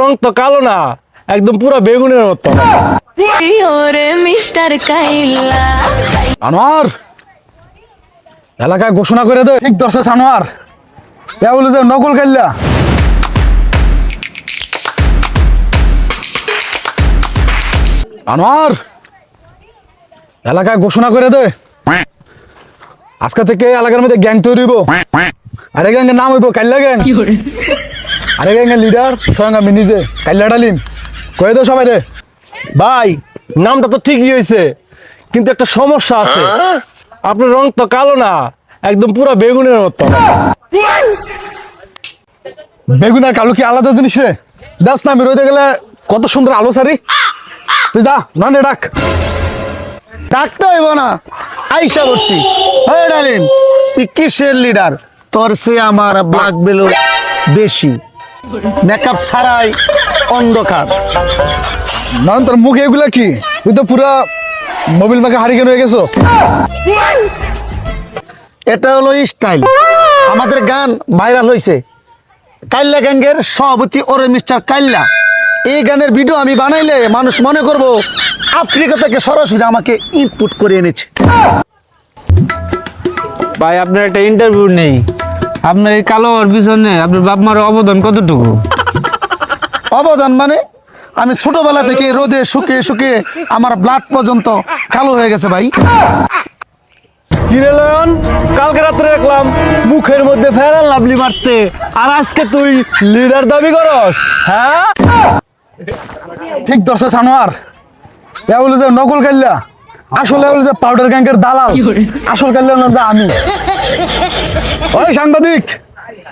রং তো কালো না একদম পুরো বেগুনের মতো। আনোয়ার এলাকায় ঘোষণা করে দে। ঠিক দশে আনোয়ার। বলে যে নকল কাল্লা আনোয়ার এলাকায় ঘোষণা করে দে। আজকে থেকে এলাকার মধ্যে গ্যাং তৈরি হইব। আরে গ্যাংয়ের নাম হইব কাল্লা গ্যাং। আরে গ্যাংয়ের লিডার স্বয়ং আমি নিজে। কাল্লা ডালিম কয়ে দে সবাই রে ভাই নামটা তো ঠিকই হয়েছে কিন্তু একটা সমস্যা আছে। আপনার রং তো কালো না একদম পুরো বেগুনের মতো। বেগুন আর কালো কি আলাদা জিনিস রে? দেখ না আমি রইতে গেলে কত সুন্দর আলো সারি। তুই যা নন ডাক। ডাকতে হইব না। আইসা বসছি। হয়ে ডালিম তুই কিসের লিডার তোর সে আমার ব্ল্যাক বেলু বেশি। মেকআপ ছাড়াই অন্ধকার। নন তোর মুখ এগুলা কি? তুই তো পুরা মোবিল মাকে হারিকেন হয়ে গেছো এটা হলো স্টাইল আমাদের গান ভাইরাল হয়েছে কাইল্লা গ্যাংয়ের সভাপতি ওরে মিস্টার কাইল্লা। এই গানের ভিডিও আমি বানাইলে মানুষ মনে করব আফ্রিকা থেকে সরাসরি আমাকে ইনপুট করে এনেছে। ভাই আপনার একটা ইন্টারভিউ নেই। আপনার এই কালো হওয়ার পিছনে আপনার বাপ মার অবদান কতটুকু? অবদান মানে? আমি ছোটবেলা থেকে রোদে শুকিয়ে শুকিয়ে আমার ব্লাড পর্যন্ত কালো হয়ে গেছে ভাই। কিরে লয়ন? কালকে রাত্রে দেখলাম মুখের মধ্যে ফেরান লাভলি মারতে। আর আজকে তুই লিডার দাবি করস হ্যাঁ? ঠিক দশে সানোয়ার। এ বলে যে নকল কাল্লা আসলে বলে যে পাউডার গ্যাংকের দালাল। আসল কাল্লা না আমি। ওই সাংবাদিক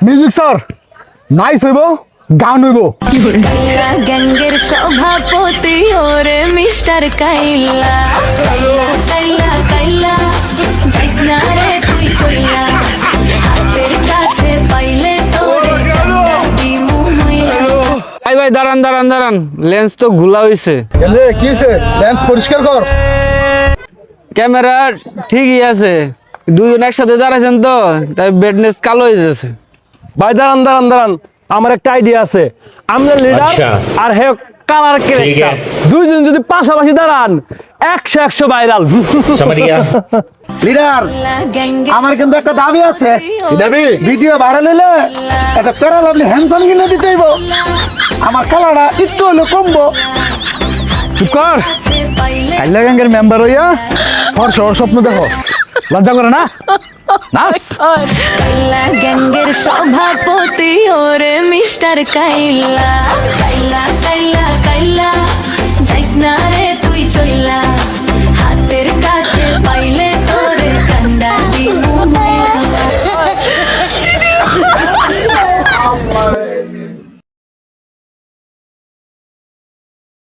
মিউজিক স্যার নাইস হইব গান হইব। গ্যাংয়ের সভাপতি ওরে মিস্টার কাইলা। কাইলা কাইল্লা যাইস না রে তুই চইলা। হাতের কাছে পাইলে তোরে ভাই ভাই দাঁড়ান দাঁড়ান দাঁড়ান। লেন্স তো ঘোলা হয়েছে এলে কি হয়েছে লেন্স পরিষ্কার কর। ক্যামেরা ঠিকই আছে। দুজন একসাথে দাঁড়াইছেন তো তাই বেডনেস কালো হয়ে যাচ্ছে। ভাই দাঁড়ান দাঁড়ান দাঁড়ান। আমার একটা আইডিয়া আছে। আমরা লিডার আর হে কালার ক্যারেক্টার দুইজন যদি পাশাপাশি দাঁড়ান একশো একশো ভাইরাল লিডার আমার কিন্তু একটা দাবি আছে। দাবি ভিডিও ভাইরাল হইলে একটা প্যারা লাভলি হ্যান্ডসাম কিনে দিতে হইব। আমার কালারটা একটু হলে কমবো। চুপ কর। কাইলা গ্যাংকের মেম্বার হইয়া ফর সর স্বপ্ন দেখো। লজ্জা করে না? নাচ কাইল্লা গ্যাংয়ের সভাপতি ওরে মিস্টার কাইলা। কাইলা কাইলা কাইলা, যাইস না রে তুই চইলা।